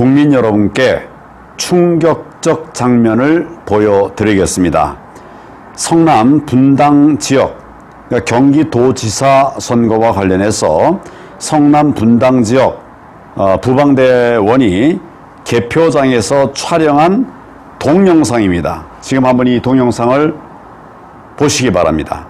국민 여러분께 충격적 장면을 보여드리겠습니다. 성남 분당 지역 그러니까 경기도지사 선거와 관련해서 성남 분당 지역 어, 부방대원이 개표장에서 촬영한 동영상입니다. 지금 한번 이 동영상을 보시기 바랍니다.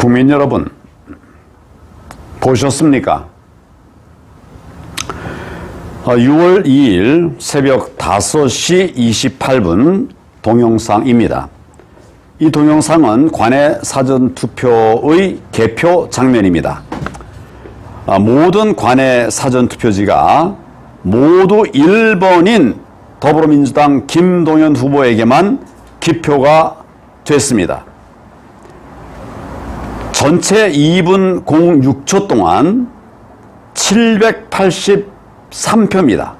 국민 여러분, 보셨습니까? 6월 2일 새벽 5시 28분 동영상입니다. 이 동영상은 관내 사전투표의 개표 장면입니다. 아, 모든 관내 사전투표지가 모두 1번인 더불어민주당 김동연 후보에게만 기표가 됐습니다. 전체 2분 06초 동안 783표입니다.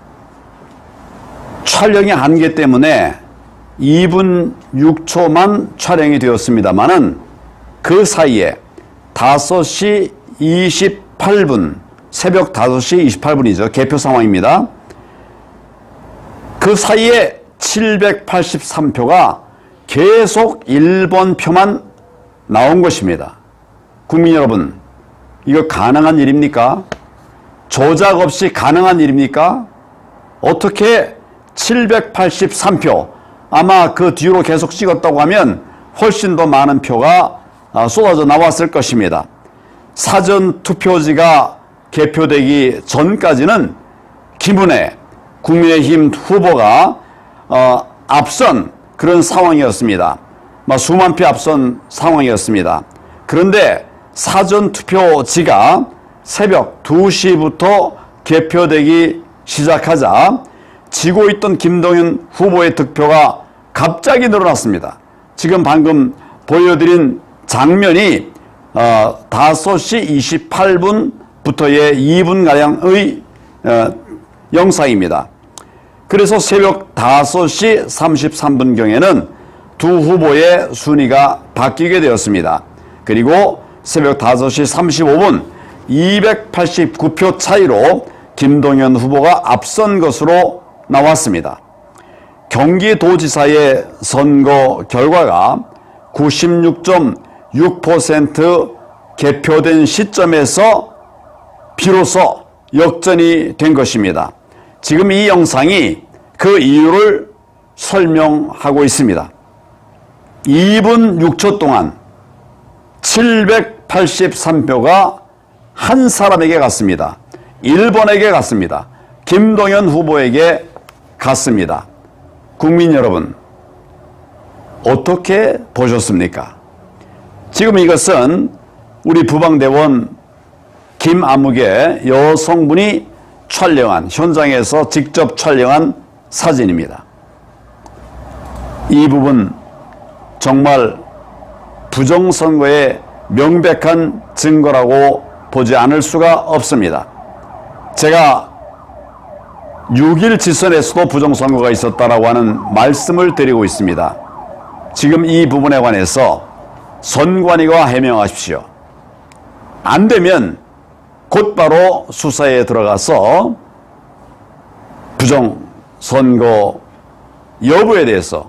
촬영의 한계 때문에 2분 6초만 촬영이 되었습니다만은 그 사이에 5시 28분, 새벽 5시 28분이죠. 개표 상황입니다. 그 사이에 783표가 계속 1번 표만 나온 것입니다. 국민 여러분, 이거 가능한 일입니까? 조작 없이 가능한 일입니까? 어떻게 783표, 아마 그 뒤로 계속 찍었다고 하면 훨씬 더 많은 표가 아, 쏟아져 나왔을 것입니다. 사전 투표지가 개표되기 전까지는 김은혜 국민의힘 후보가 어, 앞선 그런 상황이었습니다. 수만 표 앞선 상황이었습니다. 그런데 사전 투표지가 새벽 2시부터 개표되기 시작하자 지고 있던 김동연 후보의 득표가 갑자기 늘어났습니다. 지금 방금 보여드린 장면이 어, 5시 28분부터의 2분가량의 어, 영상입니다. 그래서 새벽 5시 33분경에는 두 후보의 순위가 바뀌게 되었습니다. 그리고 새벽 5시 35분 289표 차이로 김동연 후보가 앞선 것으로 나왔습니다. 경기도지사의 선거 결과가 96.6% 개표된 시점에서 비로소 역전이 된 것입니다. 지금 이 영상이 그 이유를 설명하고 있습니다. 2분 6초 동안 783표가 한 사람에게 갔습니다. 1번에게 갔습니다. 김동연 후보에게 갔습니다. 국민 여러분, 어떻게 보셨습니까? 지금 이것은 우리 부방대원 김아묵의 여성분이 촬영한, 현장에서 직접 촬영한 사진입니다. 이 부분 정말 부정선거의 명백한 증거라고 보지 않을 수가 없습니다. 제가 6일 지선에서도 부정선거가 있었다라고 하는 말씀을 드리고 있습니다. 지금 이 부분에 관해서 선관위가 해명하십시오. 안 되면 곧바로 수사에 들어가서 부정선거 여부에 대해서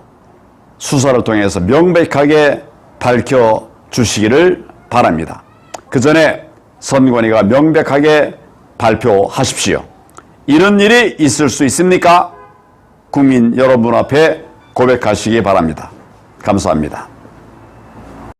수사를 통해서 명백하게 밝혀 주시기를 바랍니다. 그 전에 선관위가 명백하게 발표하십시오. 이런 일이 있을 수 있습니까? 국민 여러분 앞에 고백하시기 바랍니다. 감사합니다.